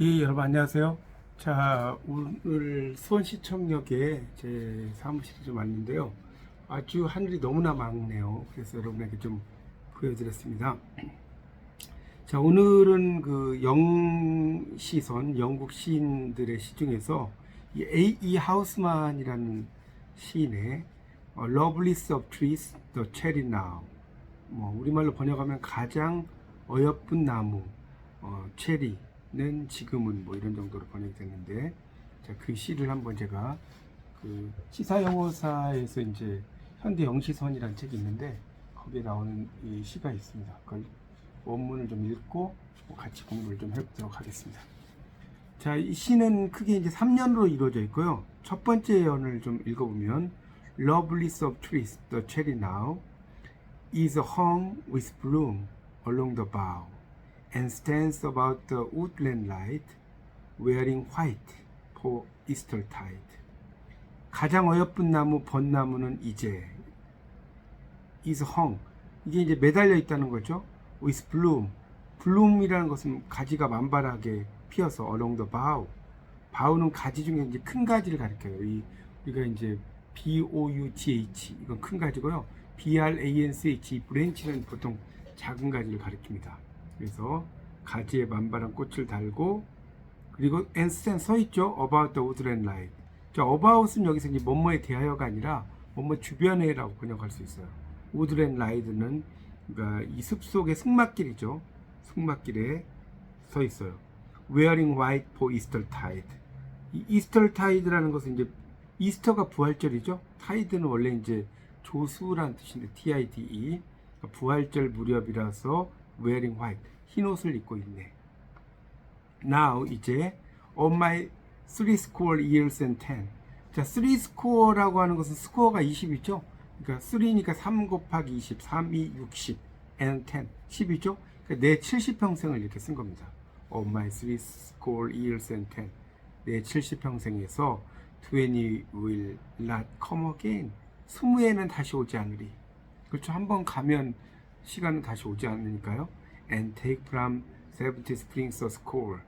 예, 여러분 안녕하세요. 자, 오늘 수원시청역에 제 사무실에 좀 왔는데요. 아주 하늘이 너무나 맑네요. 그래서 여러분에게 좀 보여드렸습니다. 자, 오늘은 그 영시선, 영국 시인들의 시 중에서 이 A.E. 하우스만이라는 시인의 어, Loveliest of Trees, The Cherry Now. 뭐 우리말로 번역하면 가장 어여쁜 나무, 어, 체리 는 지금은 뭐 이런 정도로 번역이 됐는데, 자, 그 시를 한번 제가 그 시사영어사에서 이제 현대 영시선이라는 책이 있는데 거기에 나오는 이 시가 있습니다. 그걸 원문을 좀 읽고 뭐 같이 공부를 좀 해보도록 하겠습니다. 자, 이 시는 크게 이제 3년으로 이루어져 있고요. 첫 번째 연을 좀 읽어보면 Loveliest of trees, the cherry now is hung with bloom along the bough and stands about the woodland light wearing white for Eastertide. 가장 어여쁜 나무 벚나무는 이제 is hung 이게 이제 매달려 있다는 거죠. with bloom bloom이라는 것은 가지가 만발하게 피어서 along the bough bough는 가지 중에 이제 큰 가지를 가리켜요. 이 우리가 이제 B O U G H 이건 큰 가지고요. B R A N C H 이 브랜치는 보통 작은 가지를 가리킵니다. 그래서 가지에 만발한 꽃을 달고 그리고 stand 서 있죠. About the woodland light. 자, about은 여기서 이제 뭐뭐에 대하여가 아니라 뭐뭐 주변에라고 번역할 수 있어요. woodland light는 그러니까 이 숲 속의 승막길이죠. 승막길에 서 있어요. Wearing white for Easter tide. 이 이스터 타이드라는 것은 이제 이스터가 부활절이죠. 타이드는 원래 이제 조수라는 뜻인데 T-I-D-E 부활절 무렵이라서 wearing white 흰 옷을 입고 있네. Now 이제 on my three score years and ten. 자, three score라고 하는 것은 스코어가 20이죠. 그러니까 3니까 3 곱하기 20, 3, 2, 60, and 10, 10이죠. 그러니까 내 70평생을 이렇게 쓴 겁니다. On my three score years and ten. 내 70평생에서 20 will not come again. 20에는 다시 오지 않으리. 그렇죠. 한번 가면 시간은 다시 오지 않으니까요. And take from 70 springs a score.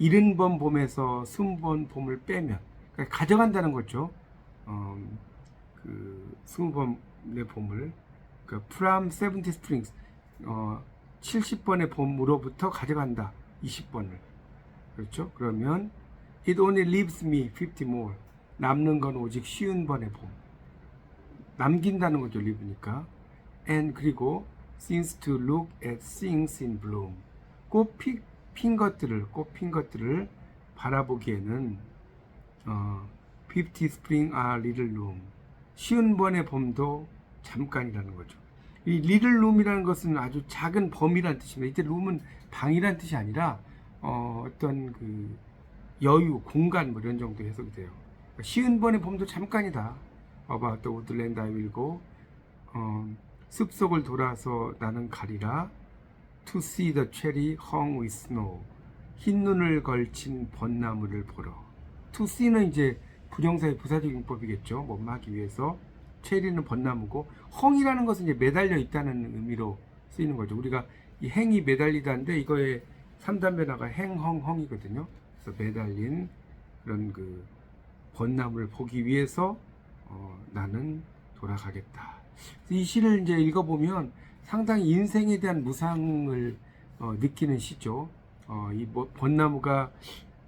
70번 봄에서 20번 봄을 빼면 그러니까 가져간다는 거죠. 어, 그 20번의 봄을 그러니까 from 70 springs 어, 70번의 봄으로부터 가져간다. 20번을. 그렇죠? 그러면 it only leaves me 50 more. 남는 건 오직 쉬운 번의 봄. 남긴다는 거죠, live니까. and 그리고 since to look at things in bloom. 꽃 피, 핀 것들을, 꽃핀 것들을 바라보기에는 어, 50 spring are little room. 쉬운 번의 봄도 잠깐이라는 거죠. 이 little room이라는 것은 아주 작은 범위라는 뜻입니다. 이때 room은 방이라는 뜻이 아니라 어, 어떤 그 여유, 공간 뭐 이런 정도 해석이 돼요. 쉬운 번의 봄도 잠깐이다. About the woodland I will go. 어, 숲속을 돌아서 나는 가리라. To see the cherry hung with snow. 흰 눈을 걸친 벚나무를 보러. To see는 이제 부정사의 부사적인 법이겠죠. 뭐하기 위해서. 체리는 벚나무고 헝이라는 것은 이제 매달려 있다는 의미로 쓰이는 거죠. 우리가 이 행이 매달리다인데 이거의 3단 변화가 행헝헝이거든요. 그래서 매달린 그런 그 벚나무를 보기 위해서 어, 나는 돌아가겠다. 이 시를 이제 읽어보면 상당히 인생에 대한 무상을 어, 느끼는 시죠. 어, 이 뭐- 벚나무가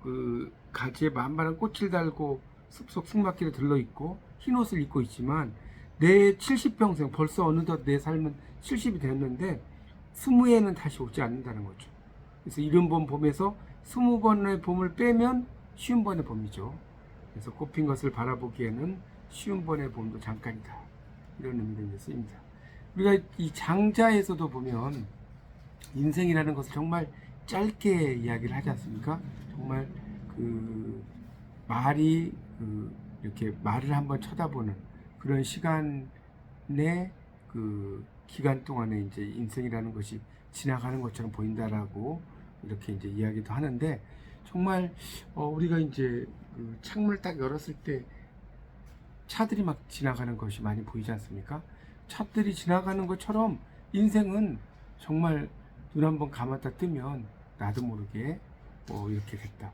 그 가지에 만만한 꽃을 달고 숲속 승막길에 들러 있고 흰 옷을 입고 있지만 내 70평생 벌써 어느덧 내 삶은 70이 됐는데 20에는 다시 오지 않는다는 거죠. 그래서 이른 봄 봄에서 20번의 봄을 빼면 쉬운 번의 봄이죠. 그래서 꽃핀 것을 바라보기에는 쉬운 번의 봄도 잠깐이다. 이런 의미로 쓰입니다. 우리가 이 장자에서도 보면 인생이라는 것을 정말 짧게 이야기를 하지 않습니까? 정말 그 말이 그 이렇게 말을 한번 쳐다보는 그런 시간의 그 기간 동안에 이제 인생이라는 것이 지나가는 것처럼 보인다라고 이렇게 이제 이야기도 하는데 정말 어 우리가 이제 그 창문을 딱 열었을 때 차들이 막 지나가는 것이 많이 보이지 않습니까? 차들이 지나가는 것처럼 인생은 정말 눈 한번 감았다 뜨면 나도 모르게 어, 이렇게 됐다.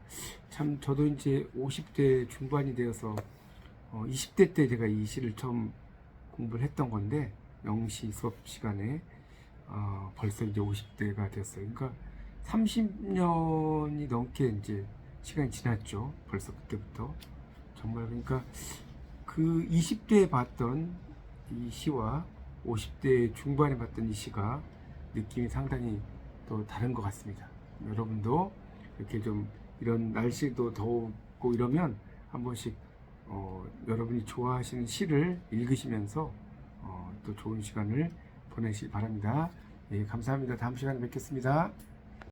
참 저도 이제 50대 중반이 되어서 어, 20대 때 제가 이 시를 처음 공부를 했던 건데 영시 수업 시간에 어, 벌써 이제 50대가 됐어요. 그러니까 30년이 넘게 이제 시간이 지났죠. 벌써 그때부터 정말 그러니까 그 20대에 봤던 이 시와 50대 중반에 봤던 이 시가 느낌이 상당히 또 다른 것 같습니다. 여러분도 이렇게 좀 이런 날씨도 더우고 이러면 한 번씩 어, 여러분이 좋아하시는 시를 읽으시면서 어, 또 좋은 시간을 보내시기 바랍니다. 예, 감사합니다. 다음 시간에 뵙겠습니다.